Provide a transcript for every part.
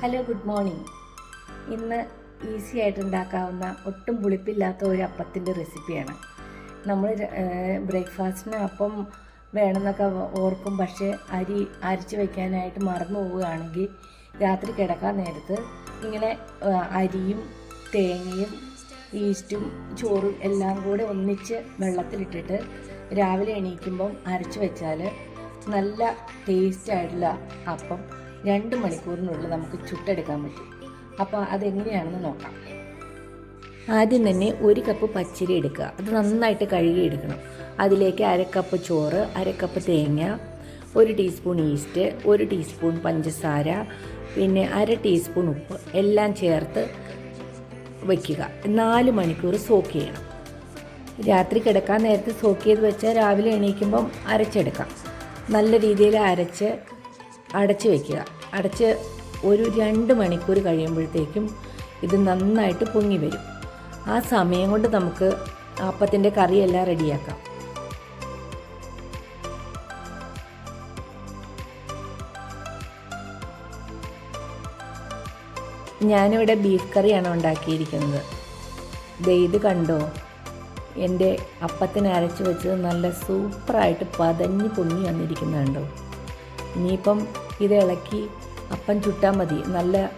Hello good morning ഇന്ന് easy ആയിട്ട് ഉണ്ടാക്കാവുന്ന ഒട്ടും പുളിപ്പില്ലാത്ത ഒരു അപ്പത്തിന്റെ റെസിപ്പിയാണ് നമ്മൾ ബ്രേക്ക്ഫാസ്റ്റിന് അപ്പം വേണമെന്നൊക്കെ ഓർക്കും. പക്ഷേ അരി അരിച്ച് വയ്ക്കാനായിട്ട് മറന്നു പോവുകയാണെങ്കിൽ രാത്രി കിടക്കാൻ നേരത്ത് ഇങ്ങനെ അരിയും തേങ്ങയും ഈസ്റ്റും ചോറും എല്ലാം കൂടെ ഒന്നിച്ച് വെള്ളത്തിലിട്ടിട്ട് രാവിലെ എണീക്കുമ്പം അരച്ച് വെച്ചാൽ നല്ല ടേസ്റ്റ് ആയിട്ടുള്ള അപ്പം രണ്ട് മണിക്കൂറിനുള്ളിൽ നമുക്ക് ചുട്ടെടുക്കാൻ പറ്റും. അപ്പോൾ അതെങ്ങനെയാണെന്ന് നോക്കാം. ആദ്യം തന്നെ ഒരു കപ്പ് പച്ചരി എടുക്കുക. അത് നന്നായിട്ട് കഴുകി എടുക്കണം. അതിലേക്ക് അര കപ്പ് ചോറ് അര കപ്പ് തേങ്ങ ഒരു ടീസ്പൂൺ ഈസ്റ്റ് ഒരു ടീസ്പൂൺ പഞ്ചസാര പിന്നെ അര ടീസ്പൂൺ ഉപ്പ് എല്ലാം ചേർത്ത് വയ്ക്കുക നാല് മണിക്കൂർ സോക്ക് ചെയ്യണം. രാത്രി കിടക്കാൻ നേരത്തെ സോക്ക് ചെയ്ത് വെച്ചാൽ രാവിലെ എണീക്കുമ്പം അരച്ചെടുക്കാം. നല്ല രീതിയിൽ അരച്ച് അടച്ച് വയ്ക്കുക അടച്ച് ഒരു രണ്ട് മണിക്കൂർ കഴിയുമ്പോഴത്തേക്കും ഇത് നന്നായിട്ട് പൊങ്ങി വരും. ആ സമയം കൊണ്ട് നമുക്ക് അപ്പത്തിന്റെ കറിയെല്ലാം റെഡിയാക്കാം. ഞാനിവിടെ ബീഫ് കറിയാണ് ഉണ്ടാക്കിയിരിക്കുന്നത്. ഇത് കണ്ടോ? എന്റെ അപ്പത്തിന് അരച്ച് വെച്ചത് നല്ല സൂപ്പറായിട്ട് പതഞ്ഞ് പൊങ്ങി വന്നിരിക്കുന്നുണ്ടോ ഇനിയിപ്പം ഇത് ഇളക്കി അപ്പം ചുട്ടാൽ മതി. നല്ല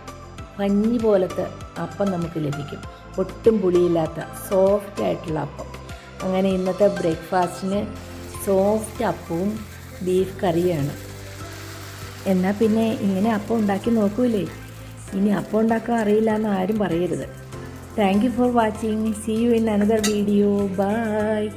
പഞ്ഞി പോലത്തെ അപ്പം നമുക്ക് ലഭിക്കും. ഒട്ടും പുളിയില്ലാത്ത സോഫ്റ്റ് ആയിട്ടുള്ള അപ്പം. അങ്ങനെ ഇന്നത്തെ ബ്രേക്ക്ഫാസ്റ്റിന് സോഫ്റ്റ് അപ്പവും ബീഫ് കറിയാണ്. എന്നാൽ പിന്നെ ഇങ്ങനെ അപ്പം ഉണ്ടാക്കി നോക്കൂലേ? ഇനി അപ്പം ഉണ്ടാക്കാൻ അറിയില്ല എന്ന് ആരും പറയരുത്. Thank you for watching see you in another video bye